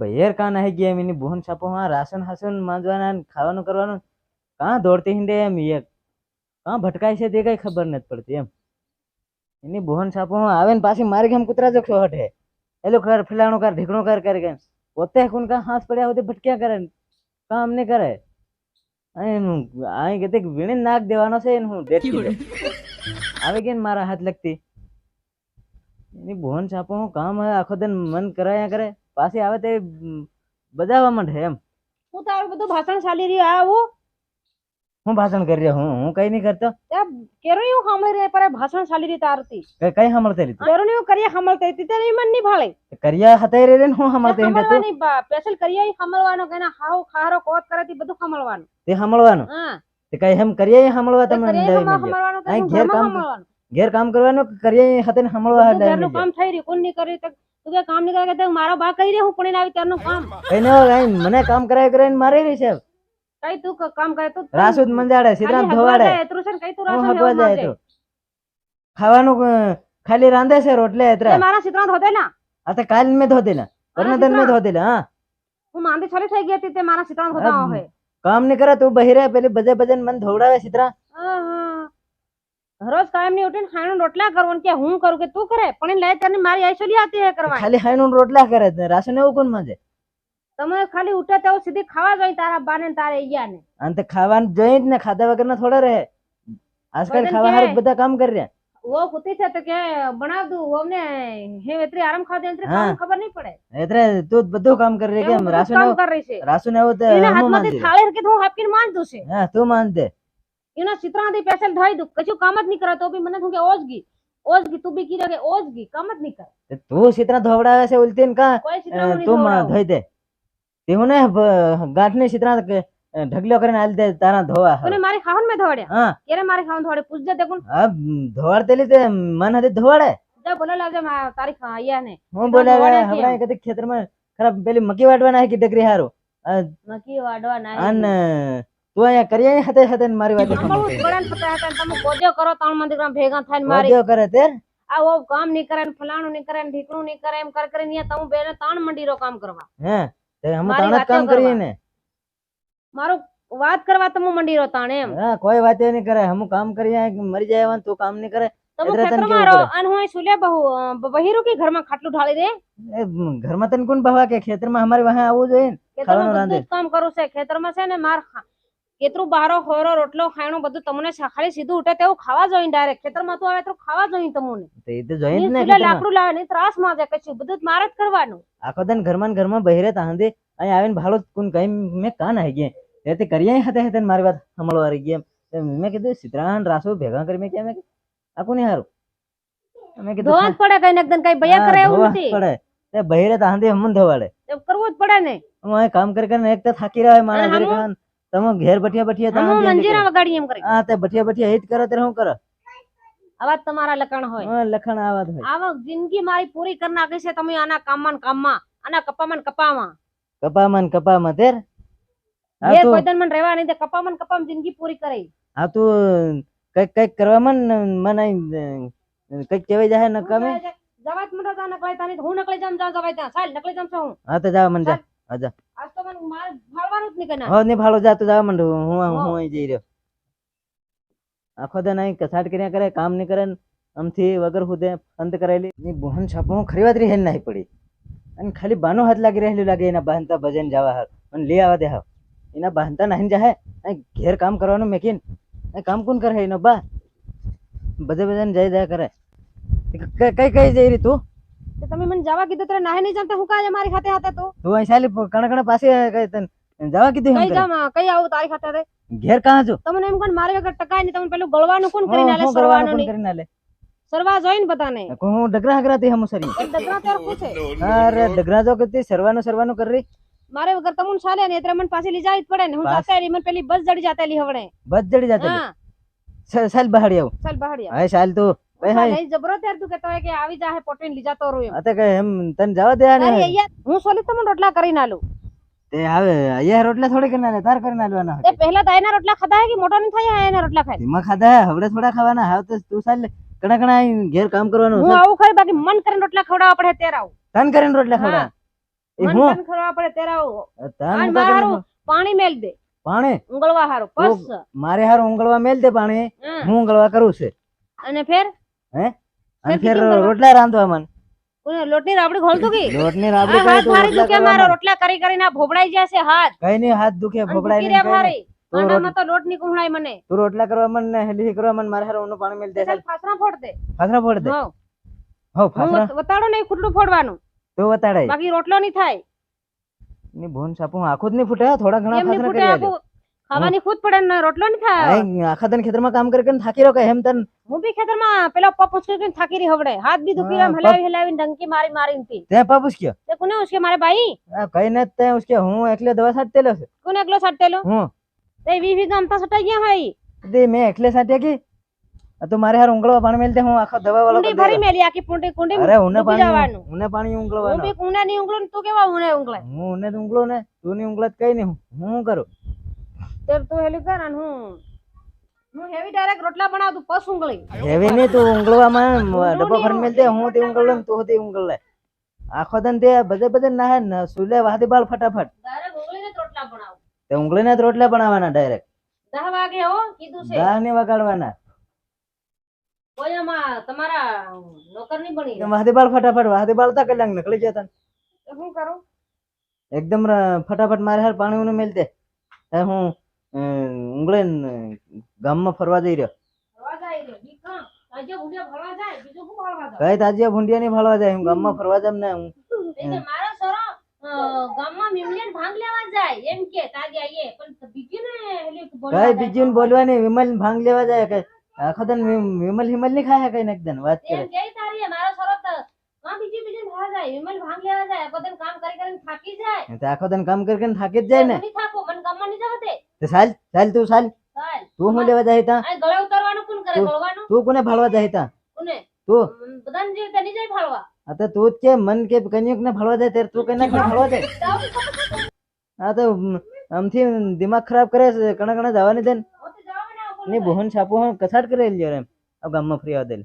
બહેર કાં નાહી ગયા એમ? એની બોહન છાપો હા રાશન હાસન માંજવાના ખાવાનું કરવાનું કાં દોડતી હિંડે એમ એ કાં ભટકાય છે તે કઈ ખબર નથી પડતી એમ. એની બોહન છાપો હા આવે ને પાછી મારી ગામ કૂતરા જો હટે એલો કર ફિલાણું કર ઢીકણું કર કરે કે પોતે કોણ કાં હાથ પડ્યા હોતે ભટક્યા કરે ને. કામ નહીં કરે? એનું અહીં કહેતે વીણી નાક દેવાનો છે એનું લે આવે કે મારા હાથ લગતી? એની બોહન છાપો હું કામ આખો દિન મન કરાયા કરે. પાછી આવે તે બજાવવા માંડે એમ. હું તારું બધું ભાષણ ચાલી રહ્યું આવું. હું ભાષણ કરી રહ્યો હું? હું કઈ નહીં કરતો. ત્યાં કેરો એવું સાંભળી રહે પર ભાષણ ચાલી રહી તારતી કઈ સાંભળતે લીધું કેરો એવું કરીએ સાંભળતા હતી ત્યારે મન નહીં ભાળે. કરિયા હતા રે હું સાંભળતે હિંડે તું? સ્પેશિયલ કરિયા સાંભળવાનો કે હાવ ખારો કોત કરે તે બધું સાંભળવાનું. તે સાંભળવાનું? હા. તે કઈ એમ કરીએ સાંભળવા તમે અહીં ઘેર કામ. ઘેર કામ કરવાનું કરિયા હાથે ને સાંભળવા કામ થઈ રહ્યું કોણ નહીં કરી તો કે કામ નહીં કરે કે તે મારો બા કરી રહ્યો હું પણ આવી ત્યારનું કામ. એને કઈ મને કામ કરાય કરાય મારી રહી છે કઈ તું ક- કામ કરે તું? રાસુદ મંજાડે સિદ્ધાંત ધોવાડે. એટલું છે કઈ તું રાસુદ લેવા જાય. તો. ખાવાનું ખાલી રાંધે છે રોટલે એતરા. મારા સિદ્ધાંત હોતે ના આ તો કાલ મે ધોતે ના પરને તન મેં ધોતી ના હા. હું માંદી છરે થઈ ગઈ હતી તે મારા સિદ્ધાંત હોતા હોય. કામ નહીં કરે તું બહિરે પેલી બજે બજે મને ધોવડાવે સીતરા આહા. રોજ કાયમની ઉઠીને ખાણું રોટલા કરવો કે હું કરું કે તું કરે? પણ એને લઈ ત્યારે મારી આઈસોલી આતી હે કરવા ખાલી હાઈનું રોટલા કરે છે. રાશન એવું કોણ માજે તમે ખાલી ઉઠે તો સીધી ખાવા જોઈ તારા બાને તારે ઈયા ને અને તે ખાવાનું જોઈ જ ને ખાધા વગર ના થોડા રહે. આજકાલ ખાવા. હારું બધા કામ કરી રહ્યા. દઉં અમને હે વેતરી આરામ ખાવા દે હા. ખબર નહીં પડે. એટલે તું જ બધું કામ કરી રહી એવું કેમ બધું રાશન કામ એવું કરી રહી છે. રાશન એવું તે એના હમું હાથમાંથી માંજી થાળી હરખી હું હાપકીને માંજ દઉં છે. હા તું માંજ દે. એના સિત્રાથી પેશન થઈ દઉં. કશું કામ જ નહીં કરે તો બી મને શું કે ઓજગી. ઓજગી તું બી કીધા કે ઓજગી કામ જ નહીં કરે તે તું સિત્રા ધોવડાવે છે ઉલતીન ને કા તું. ધોઈ દે. તેવું ને ગાંઠ સિત્રા સીતરા ઢગલો કરીને આલ દે તારા ધોવા. કોને મારી ખાવન મે ધોડે હા. કેરે મારી ખાવન ધોડે પૂછ તે દેખું હા ધોવાડ તેલી તે મન હતી ધોવાડે? જા બોલો લાવજે તારી ખા- અહીંયા ને. હું તો બોલે ધોવાડે કેમ? હમણાં કદી ખેતરમાં ખરાબ પેલી મકી વાટવાના કે ડગરી હારો? મકી વાડવા ના અને તું અહીંયા કરીએ હાથે હતે ને મારી વાત સાંભળવું જ પડે ને પતા હતા તમે કોજો કરો ત્રણ મંદિર ભેગા થઈને મારી કોજો કરે તે આ ઓ કામ નહીં કરે ને ફલાણું નહીં કરે ને ઢીકણું નહીં કરે એમ કર કરીને અહીંયા તમે બેને ત્રણ મંદિરો કામ કરવા. હે તે હમ ત્રણ જ કામ કરીએ. ને. મારું વાત કરવા તમે મંદિરો તાણ એમ. હા કોઈ વાત નહીં કરે. હમ કામ કરીએ મરી જાય તું કામ નહીં કરે. તમે ખેતરમાં રહો. અને હું સુલે બહુ અ, કે ઘરમાં ખાટલું ઢાળી દે? ઘરમાં તને કોણ બહવા કે ખેતરમાં અમારી વાહે આવવું જોઈએ ખેતરમાં બધું કામ કરું છે. ખેતરમાં છે ને માર કેટલું બારો હોરો રોટલો ખાણું બધું તમને ખાલી સીધું ઉઠે તેવું ખાવા જોઈએ ડાયરેક્ટ ખેતરમાં તું આવે તો ખાવા જોઈએ તમને. એ તો જોઈએ ને લાકડું લાવે નહીં ત્રાસમાં જાય કશું. બધું મારે જ કરવાનું. આખો દન ઘરમાં ઘરમાં બહેરે તાંદે અહીં આવીને ભાડો કુન કઈ મેં કાન આવી ગયા? તે કરીએ હતા હાથે મારી વાત સાંભળવા રહી ગયા મેં કીધું સીતરાણ રાસો ભેગા કરી મેં કેમ આખું નહીં હારું? મેં કીધું ધોવા પડે કઈ ને એકદમ કઈ ભયા કરે એવું નથી. પડે. તે બહેરે તાંદે હમન ધોવાડે. કરવું જ પડે ને. હું કામ કરી કરીને એક તો થાકી રહ્યા હોય માણસ. તમે ઘેર બઠિયા બઠિયા તમે મંજીરા વગાડી એમ કરી. હા તે બઠિયા બઠિયા હિત કરો ત્યારે હું કરો? આવા તમારા લખણ હોય. હા, લખણ આવા હોય. આવા જિંદગી મારી પૂરી કરી નાખી છે તમે આના કામમાં કામમાં આના કપામાં કપામાં. કપામાં કપામાં તેર? તું કોઈ મને રહેવા નહીં તે કપામાં કપામાં જિંદગી પૂરી કરી. હા તું કંઈક કંઈક કરવા મન મને કંઈક કહેવાય જાય ન કમે? જવાત મને ત્યાં નકળાય તાની. હું નકળી જામ જા જવાય ત્યાં. ચાલ નકળી જામ છું હા. તો જા મન જા આજ મને મારે ભાળવાનું જ નહીં કઈ ના. હો ને ભાડો જા જવા મંડ. હું હું. અહીં જઈ રહ્યો. આખો દે નહીં કસાટ કર્યા કરે કામ નહીં કરે આમથી વગર હુદે અંત કરેલી ની બહન છાપો ખરી વાત રહી નહીં પડી. અને ખાલી બાનો હાથ લાગી રહેલું લાગે એના બહનતા ભજન જવા હાર. અને લઈ આવા દે હા એના બહનતા નહીં જાહે ઘેર કામ કરવાનું મેકીન કામ કોણ કરે એનો બા? બધે બધાને જઈ જાય કરે. કઈ કઈ જઈ રહી તો? તમે મને જવા કીધું ત્યારે નાહે નહીં જામતા હું કાંઈ મારી ખાતે હતા તો? તું અહીં સાલી કણકણ પાસે કઈ તને જવા કીધું કઈ? જામ કઈ આવું તારી ખાતે રે ઘેર કાં છો? તમને એમ કોણ મારે વગર ટકાય નહીં તમને પેલું ગળવાનું કોણ કરીને આલે સરવાનું નહીં? કરીને આલે? સરવા જોઈન બતાને હું ડગરા હગરાથી હમ સરી ડગરા ત્યારે પૂછે અરે ડગરા જો કરતી સરવાનું સરવાનું કર રહી. મારે વગર તમને ચાલે ને એટલે મને પાછી લઈ જાવી પડે ને. હું. જાતે રહી મને પેલી બસ જડી જાતે લી હવણે. બસ જડી જાતે સાલ બહાડી આવ. સાલ બહાડી આવ. હે સાલ તું. નહીં જબરો ત્યારે તું કહેતો કે આવી જાહે પોટીને લઈ જાતો રહ્યો. આ તો એમ તને જવા દે ને હું સોલી તમને રોટલા કરી આલું તે આવે અહીંયા રોટલા થોડી કરી આલે તાર કરીને તે પહેલા એના રોટલા ખાધા હે કે મોટા નહીં થાય એના રોટલા ખાય? ધીમા ખાધા હે, હવડે થોડા ખાવાના હાવ તો તું સાલ કણા કણા ઘેર કામ કરવાનું હું આવું ખરી બાકી મન કરીને રોટલા ખવડાવવા પડે તેર આવું. તન કરીને રોટલા હા. ખાવા એ મન તન પડે તેરા તાન મારા કાકા હારું પાણી મેલ દે. પાણી? ઉંગળવા હારું પસ મારે હારું ઉંગળવા મેલ દે પાણી. હું. ઉંગળવા કરું છે. અને ફેર? અને ફેર? રોટલા રાંધવા મન. કોને લોટની રાબડી ખોલતું કી? લોટની રાબડી હાથ કરી દુખે મારો રોટલા કરી કરીને ભોબડાઈ જશે હાથ. કઈ નહીં હાથ દુખે નહીં મારી. તો કાંડામાં તો લોટની કુહળાય મને. તું રોટલા કરવા મન ને હેલી કરવા મન મારે હારું ઊનું પાણી મેલ દે. ચાલ ફાસરા ફોડ દે. ફાસરા ફોડ દે? હો ફાસરા વતાડો નહીં ખૂટલું ફોડવાનું. તો વતાડાય. બાકી રોટલો નહીં થાય. ની ભૂન સાપું આખું જ નહીં ફૂટે થોડા ઘણા ફાસરા કરી આખું ખાવાની ખુદ પડે ને રોટલો નહીં થાય આય આખા તને ખેતરમાં કામ કરી કરીને થાકી રહ્યો કે હેમ તન હું બી ખેતરમાં પેલા પપ ઉચકીને થાકી રહી હવડે હાથ બી દુખી હા, રહ્યા હલાવી હલાવીને ડંકી મારી મારીને થી તે પાપુસ કયો તે કોને ઉસકે મારે ભાઈ આ કઈ ને તે ઉસકે હું એકલે દવા સાટતેલો છે કોને એકલો સટ્ટેલો હું તે વી વી ગામતા સટાઈ ગયા હોય તે મેં એકલે સાટ્યા કી આ તો મારે હાર ઉંગળવા પાણી મેલતે હું આખો દવા વાળો કુંડી ભરી મેલી આખી પુંડી કુંડી અરે ઉને ડૂબી પાણી જવાનું. ઉને પાણી હું ઉંગળવાનો બી કુંડા ની ઉંગલું તું કેવા ઉને ઉંગલે હું ઉને તો ઉંગળો ને તું ની ઉંગળત કઈ નહીં હું શું કરું તે તું હેલી કર અને હું હું હેવી ડાયરેક્ટ રોટલા બનાવતું પસ ઉંગળી હેવી નહીં તું ઉંગળવામાં ડબ્બો મેલ દે હું તે ઉંગળ લઉં તું તે ઉંગળ લે. આખો દન તે બધે બધે ના ને સુલે વાહતી બાળ ફટાફટ. ડાયરેક્ટ ઉંગળીને રોટલા બનાવ. તે ઉંગળીને જ રોટલા બનાવવાના ડાયરેક્ટ 10 વાગે હો કીધું છે. 10 ને વગાડવાના. તમારા નોકર નહીં બની. તે ફટાફટ તા કલાક નીકળી જતા શું કરું? એકદમ ફટાફટ મારે હાલ પાણી ઉનું મેલતે હે હું ઉંગળે ગામમાં ફરવા જઈ રહ્યો. બીજું કઈ તાજિયા ભૂંડિયા નહીં ફરવા જાય? હું ગામમાં ફરવા જામ ને હું. મારો અ, ગામમાં મીમલીને ભાંગ લેવા જાય. એમ કે તાજે આઈએ પણ બીજી ને હેલી બોલવા કઈ જાય. ને બોલવા વિમલ ભાંગ લેવા જાય કે આખો દન વિમલ હિમલની ખાય કઈ એકદમ વાત કરે. એમ કે તારી મારો સરો તો હા બીજી બીજી ભાગ જાય. વિમલ ભાંગ લેવા જાય. બધે કામ કરી કરીને થાકી જાય. આખો દન કામ કરીને થાકી જ જાય ને. હું નહીં ગામમાં નહીં જવા દે. તે ચાલ ચાલ તું ચાલ તું હું. લેવા જાય તા? ગળે ઉતારવાનું કોણ કરે? ગળવાનું? તું કોને ફાળવા જાય તા? કોને? તું. બધાને જે તે નહીં જાય ફાળવા આ તો તું જ કે મન કે કન્યુક ને ફાળવા જાય ત્યારે તું કઈ ના ફાળવા જાય. આ તો આમથી દિમાગ ખરાબ કરે છે કણા કણા જવાની દે ના. બોહન છાપો કસાટ એમ. ગામમાં ફરી આવદેલ